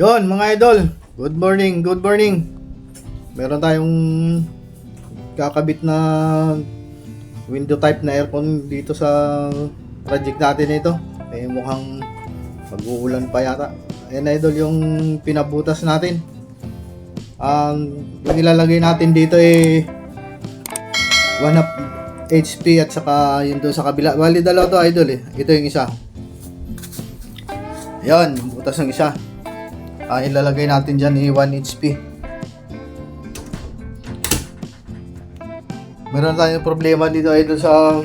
Yon mga idol, good morning, good morning. Meron tayong kakabit na window type na aircon dito sa project natin na ito. Eh mukhang mag-uulan pa yata. Ayan idol yung pinabutas natin. Um, yung ilalagay natin dito eh 1 up HP at saka yun doon sa kabila. Bali dalawa to idol eh. Ito yung isa. Yan, butas ng isa. Ah, ilalagay natin dyan eh 1 HP. Meron tayong problema dito idol sa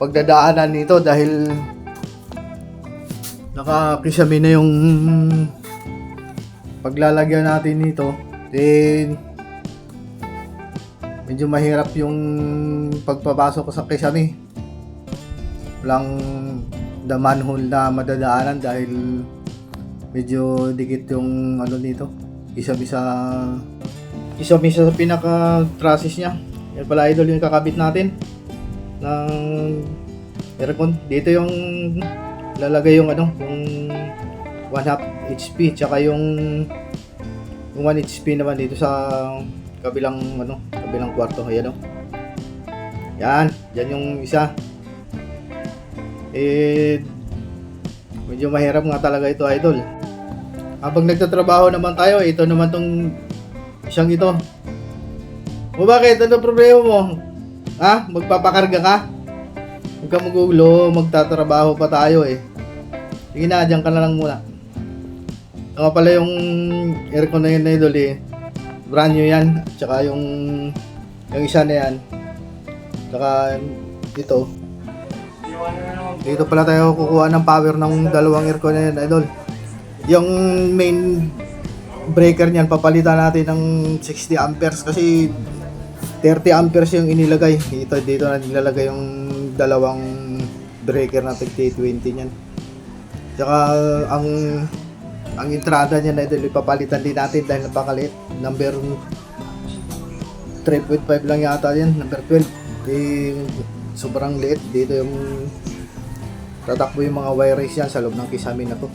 pagdadaanan nito dahil nakakisami na yung paglalagyan natin nito. Then medyo mahirap yung pagpapasok ko sa kisame. Walang the manhole na madadaanan dahil medyo dikit yung ano nito. Isa-bisa isa-bisa sa pinaka trusses niya. Yan pala idol yung kakabit natin ng aircon. Dito yung lalagay yung ano, yung 1 half HP tsaka yung yung 1 HP naman dito sa kabilang ano, kabilang kwarto. Ayan oh. Yan, yan yung isa. Eh medyo mahirap nga talaga ito, idol. Habang nagtatrabaho naman tayo, ito naman tong isang ito. O bakit? Ano problema mo? Ha? Magpapakarga ka? Huwag ka magulo, magtatrabaho pa tayo eh. Sige na, dyan ka na lang muna. Ako pala yung aircon na yun na idol eh. Brand new yan. Tsaka yung yung isa na yan. Tsaka ito. Dito pala tayo kukuha ng power ng dalawang aircon na yan, idol. Yung main breaker niyan, papalitan natin ng 60 amperes kasi 30 amperes yung inilagay. Dito, dito na nilalagay yung dalawang breaker na 20 niyan. Tsaka ang ang entrada niya na idol, ipapalitan din natin dahil napakaliit. Number 3.5 lang yata yan, number 12. Eh, sobrang liit. Dito yung tatakbo yung mga wires yan sa loob ng kisame na to.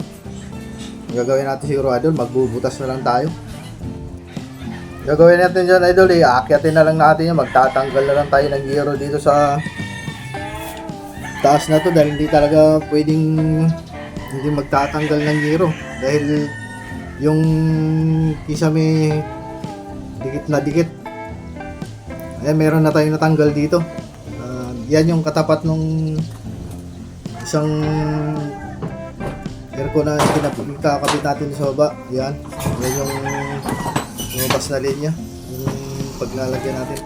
Gagawin natin siguro idol, magbubutas na lang tayo. Gagawin natin dyan idol, eh, aakyatin na lang natin yan, magtatanggal na lang tayo ng giro dito sa taas na to dahil hindi talaga pwedeng hindi magtatanggal ng giro dahil yung kisame dikit na dikit Ayan, meron na tayong natanggal dito. Ah, yan yung katapat nung isang aircon na kinakabit natin sa baba. Yan. Yan yung lumabas na linya. Yung paglalagyan natin.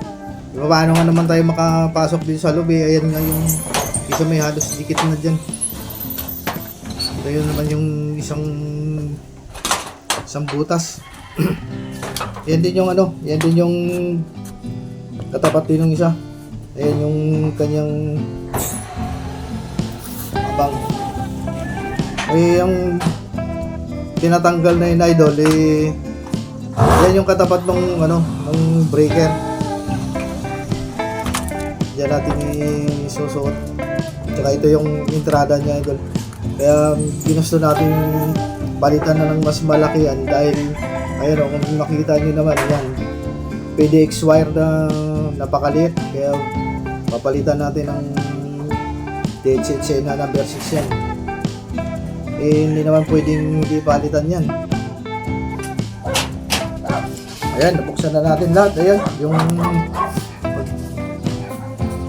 Di ba paano nga naman tayo makapasok dito sa loob eh. Ayan nga yung isa may halos dikit na dyan. Ito yun naman yung isang isang butas. yan din yung ano, yan din yung katapat din ng isa. Ayan yung kanyang abang. Eh, yung tinatanggal na yung idol, eh, yan yung katapat ng, ano, ng breaker. Diyan natin isusuot. Tsaka ito yung entrada niya, idol. Kaya ginusto natin palitan na ng mas malaki yan dahil ayun o, kung makita nyo naman yan PDX wire na napakaliit kaya papalitan natin ng DHHC na number 6 yan eh hindi naman pwedeng hindi palitan yan. Ayan nabuksan na natin lahat. Ayan yung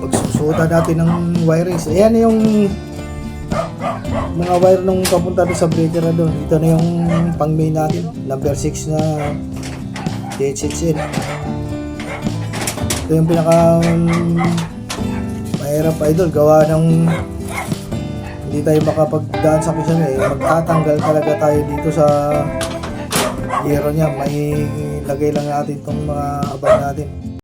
pag, natin ng wirings ayan yung mga wire nung papunta sa breaker na doon. Ito na yung pang main natin. Number 6 na DHHL ito yung pinaka um, mahirap idol. Gawa ng hindi tayo makapagdaan sa kisame eh. magtatanggal talaga tayo dito sa hero niya may lagay lang natin itong mga abang natin